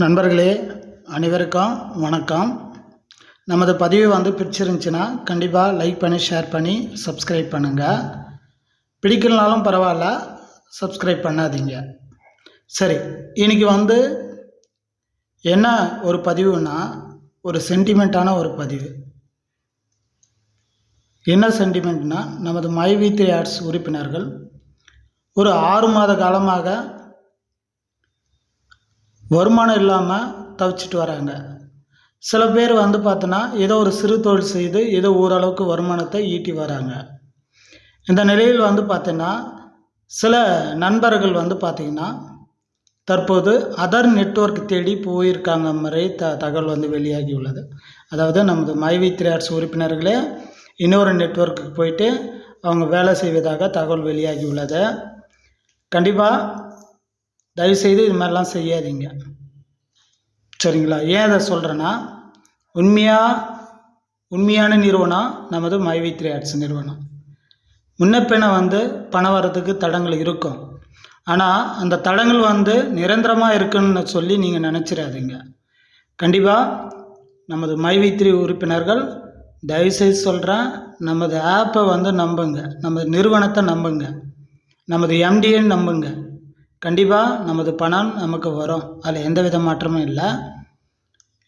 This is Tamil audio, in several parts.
நண்பர்களே அனைவருக்கும் வணக்கம். நமது பதிவு வந்து பிடிச்சிருந்துச்சின்னா கண்டிப்பாக லைக் பண்ணி ஷேர் பண்ணி சப்ஸ்கிரைப் பண்ணுங்கள் பிடிக்கலனாலும் பரவாயில்ல சப்ஸ்கிரைப் பண்ணாதீங்க. சரி இன்னைக்கு வந்து என்ன ஒரு பதிவுனா ஒரு சென்டிமெண்ட்டான ஒரு பதிவு. என்ன சென்டிமெண்ட்னா நமது மை த்ரீ ஆர்ட்ஸ் உறுப்பினர்கள் ஒரு ஆறு மாத காலமாக வருமானம் இல்லாமல் தவிச்சிட்டு வராங்க. சில பேர் வந்து பார்த்தோன்னா ஏதோ ஒரு சிறு தொழில் செய்து ஏதோ ஓரளவுக்கு வருமானத்தை ஈட்டி வராங்க. இந்த நிலையில் வந்து பார்த்தீங்கன்னா சில நண்பர்கள் வந்து பார்த்திங்கன்னா தற்போது அதர் நெட்வொர்க் தேடி போயிருக்காங்க முறை த தகவல் வந்து வெளியாகி உள்ளது. அதாவது நமது மைவி த்ரீ உறுப்பினர்களே இன்னொரு நெட்வொர்க்குக்கு போயிட்டு அவங்க வேலை செய்வதாக தகவல் வெளியாகி உள்ளது. கண்டிப்பாக தயவுசெய்து இது மாதிரிலாம் செய்யாதீங்க. சரிங்களா? ஏன் அதை சொல்கிறேன்னா உண்மையாக உண்மையான நிறுவனம் நமது மைவி த்ரீ ஆர்ட்ஸ் நிறுவனம். முன்னப்பின வந்து பணம் வர்றதுக்கு தடங்கள் இருக்கும். ஆனால் அந்த தடங்கள் வந்து நிரந்தரமாக இருக்குன்னு சொல்லி நீங்கள் நினச்சிடாதீங்க கண்டிப்பாக நமது மைவி த்ரீ உறுப்பினர்கள் தயவுசெய்து சொல்கிறேன் நமது ஆப்பை வந்து நம்புங்க. நமது நிறுவனத்தை நம்புங்க. நமது எம்டிஎன் நம்புங்க. கண்டிப்பாக நமது பணம் நமக்கு வரும். அதில் எந்த வித மாற்றமும் இல்லை.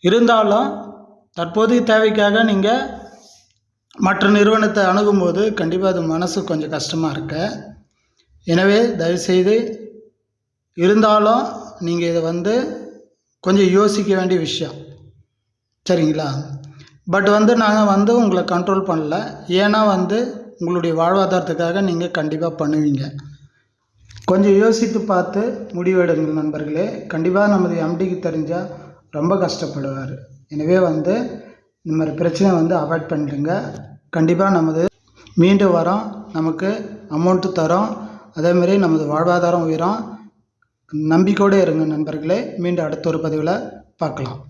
இருந்தாலும் தற்போதைய தேவைக்காக நீங்கள் மற்ற நிறுவனத்தை அணுகும்போது கண்டிப்பாக அது மனசு கொஞ்சம் கஷ்டமாக இருக்கு. எனவே தயவுசெய்து இருந்தாலும் நீங்கள் இதை வந்து கொஞ்சம் யோசிக்க வேண்டிய விஷயம். சரிங்களா? பட் வந்து நாங்கள் வந்து உங்களை கண்ட்ரோல் பண்ணல. ஏன்னா வந்து உங்களுடைய வாழ்வாதாரத்துக்காக நீங்கள் கண்டிப்பாக பண்ணுவீங்க. கொஞ்சம் யோசித்து பார்த்து முடிவெடுங்கள் நண்பர்களே. கண்டிப்பாக நமது எம்டிக்கு தெரிஞ்சால் ரொம்ப கஷ்டப்படுவார். எனவே வந்து இந்த மாதிரி பிரச்சனை வந்து அவாய்ட் பண்ணிடுங்க. கண்டிப்பாக நமது மீண்டும் வரோம். நமக்கு அமௌண்ட்டு தரோம். அதேமாரி நமது வாழ்வாதாரம் உயரும். நம்பிக்கையோடு இருங்க நண்பர்களே. மீண்டும் அடுத்த ஒரு பதிவில் பார்க்கலாம்.